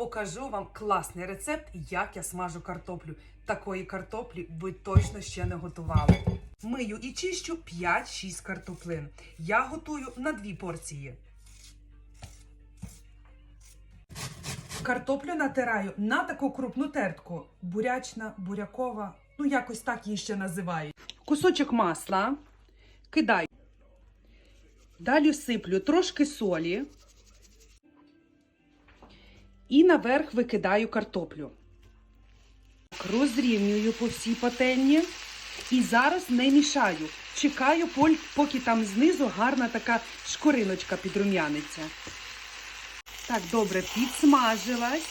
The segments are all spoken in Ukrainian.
покажу вам класний рецепт, як я смажу картоплю. Такої картоплі ви точно ще не готували. Мию і чищу 5-6 картоплин. Я готую на дві порції. Картоплю натираю на таку крупну тертку. Бурячна, бурякова, ну якось так її ще називають. Кусочок масла кидаю. Далі сиплю трошки солі. І наверх викидаю картоплю. Розрівнюю по всій пательні. І зараз не мішаю. Чекаю, поки там знизу гарна така шкориночка підрум'яниться. Так, добре, підсмажилась.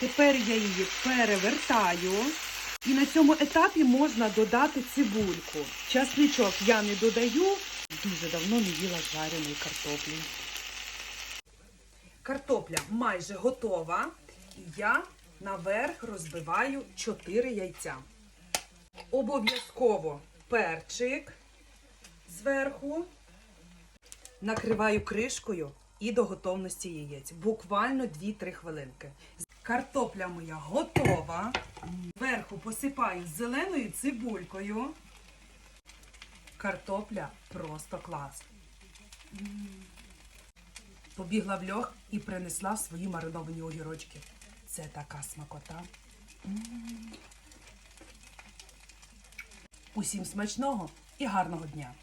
Тепер я її перевертаю. І на цьому етапі можна додати цибульку. Часничок я не додаю. Дуже давно не їла жареної картоплі. Картопля майже готова. Я наверх розбиваю 4 яйця. Обов'язково перчик зверху. Накриваю кришкою і до готовності яєць. Буквально 2-3 хвилинки. Картопля моя готова. Зверху посипаю зеленою цибулькою. Картопля просто клас. Побігла в льох і принесла свої мариновані огірочки. Це така смакота. Усім смачного і гарного дня.